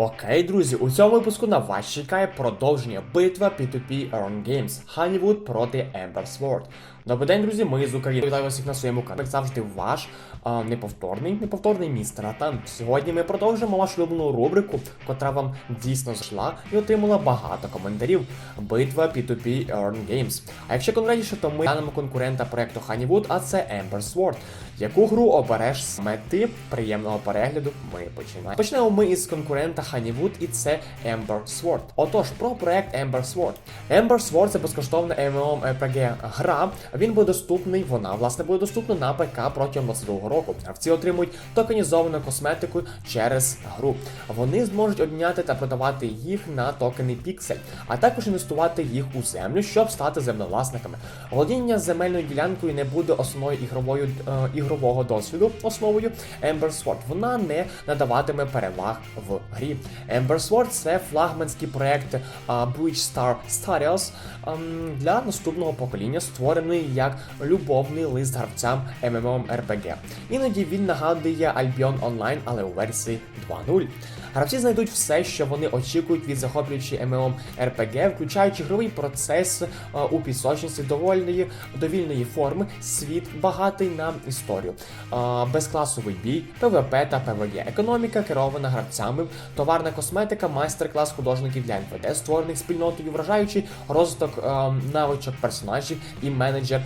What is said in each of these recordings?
Окей, друзі, у цьому випуску на вас чекає продовження битва P2P Earn Games Honeywood проти Ember Sword. Добрий день, друзі, ми з України. Вітаю вас всіх на своєму каналі. Як завжди, ваш а, неповторний, неповторний містер Атан. Сьогодні ми продовжимо вашу улюблену рубрику, котра вам дійсно зайшла і отримала багато коментарів. Битва P2P Earn Games. А якщо конкретніше, то ми глянемо конкурента проекту Honeywood, а це Ember Sword. Яку гру обереш саме ти? Приємного перегляду. Ми починаємо. Почнемо ми із конкурента Honeywood, і це Ember Sword. Отож, про проект Ember Sword. Ember Sword це безкоштовна MMORPG гра. Він буде доступний, вона власне буде доступна на ПК протягом 22 року. Гравці отримують токенізовану косметику через гру. Вони зможуть обміняти та продавати їх на токени Pixel, а також інвестувати їх у землю, щоб стати землевласниками. Володіння земельною ділянкою не буде основною ігровою е, ігрового досвіду, основою Ember Sword. Вона не надаватиме переваг в грі. Ember Sword – це флагманський проект е, Bridge Star Studios ем, для наступного покоління, створений як любовний лист гравцям MMORPG. Іноді він нагадує Albion Online, але у версії 2.0. Гравці знайдуть все, що вони очікують від захоплюючої MMORPG, включаючи ігровий процес е, у пісочниці довольної довільної форми, світ багатий на історію, е, безкласовий бій, ПВП та ПВЕ, економіка керована гравцями, товарна косметика, майстер-клас художників для НПД, створених спільнотою, вражаючий розвиток е, навичок персонажів і менеджер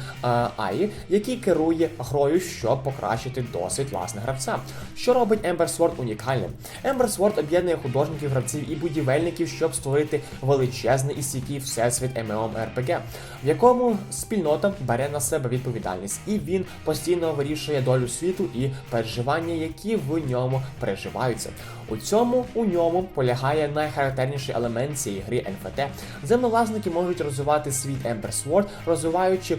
АІ, який керує грою, щоб покращити досвід власне гравця. Що робить Ember Sword унікальним? Ember Sword об'єднує художників, гравців і будівельників, щоб створити величезний і стійкий всесвіт MMORPG, в якому спільнота бере на себе відповідальність, і він постійно вирішує долю світу і переживання, які в ньому переживаються. У цьому у ньому полягає найхарактерніший елемент цієї гри NFT. Землевласники можуть розвивати світ Ember Sword, розвиваючи, е,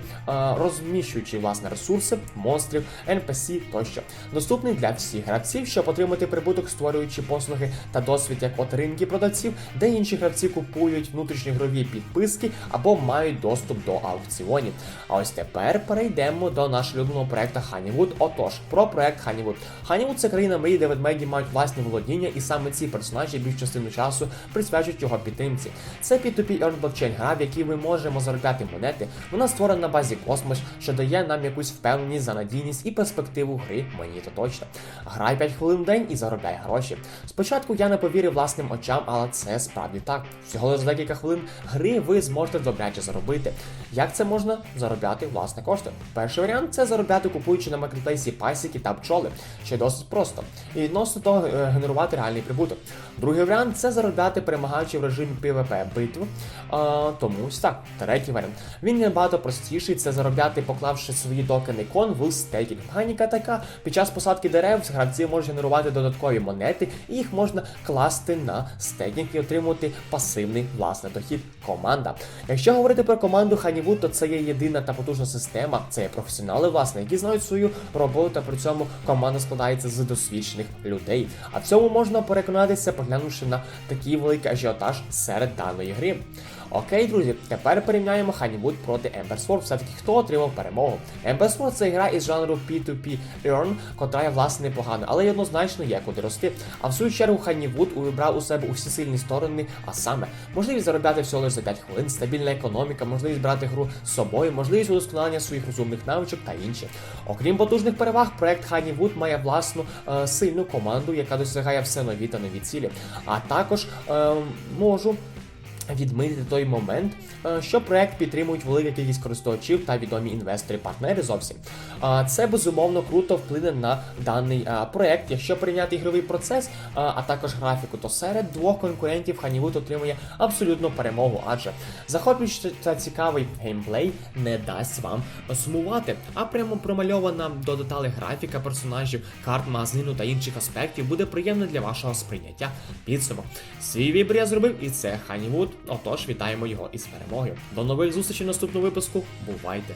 розміщуючи власне ресурси, монстрів, NPC тощо. Доступний для всіх гравців, щоб отримати прибуток, створюючи послуги та досвід як от ринки продавців, де інші гравці купують внутрішньогрові підписки або мають доступ до аукціонів. А ось тепер перейдемо до нашого улюбленого проекту Honeywood. Отож, про проект Honeywood. Honeywood – це країна мрії, де ведмеді мають власні володіння, і саме ці персонажі більш частину часу присвячують його підтримці. Це P2P Earn блокчейн гра, в якій ми можемо заробляти монети. Вона створена на базі Космос, що дає нам якусь впевненість за надійність і перспективу гри, мені то точно. Грай 5 хвилин в день і заробляй гроші. Спочатку я не повірив власним очам, але це справді так. Всього лише за декілька хвилин гри ви зможете добряче заробити. Як це можна заробляти власне кошти? Перший варіант це заробляти купуючи на маркетплейсі пасіки та пчоли, що досить просто, і відносно того е, генерувати реальний прибуток. Другий варіант це заробляти перемагаючи в режимі PvP битв. А, тому ось так. Третій варіант. Він набагато простіший, це заробляти, поклавши свої токени кон в стейкінг. Механіка така. Під час посадки дерев гравці можуть генерувати додаткові монети, і їх можна класти на стейкінг і отримувати пасивний власне дохід. Команда. Якщо говорити про команду Ханівуд, то це є єдина та потужна система. Це є професіонали, власне, які знають свою роботу, та при цьому команда складається з досвідчених людей. А в цьому можна переконатися, поглянувши на такий великий ажіотаж серед даної гри. Окей, друзі, тепер порівняємо Honeywood проти Ember. Все-таки хто отримав перемогу? Ember Sword це гра із жанру P2P Earn, котра є власне непогана, але однозначно є куди рости. А в свою чергу Honeywood увібрав у себе усі сильні сторони, а саме можливість заробляти всього лише за 5 хвилин, стабільна економіка, можливість брати гру з собою, можливість удосконалення своїх розумних навичок та інше. Окрім потужних переваг, проект Honeywood має власну е, сильну команду, яка досягає все нові та нові цілі. А також е, можу. Відмітити той момент, е, що проект підтримують велика кількість користувачів та відомі інвестори-партнери зовсім. Це безумовно круто вплине на даний е, проект. Якщо прийняти ігровий процес, е, а також графіку, то серед двох конкурентів Honeywood отримує абсолютну перемогу, адже захоплюючий та цікавий геймплей не дасть вам сумувати, а прямо промальована до деталей графіка персонажів, карт магазину та інших аспектів буде приємно для вашого сприйняття підсумок. Свій вибір я зробив, і це Honeywood. Отож, вітаємо його із перемогою. До нових зустрічей в наступному випуску. Бувайте!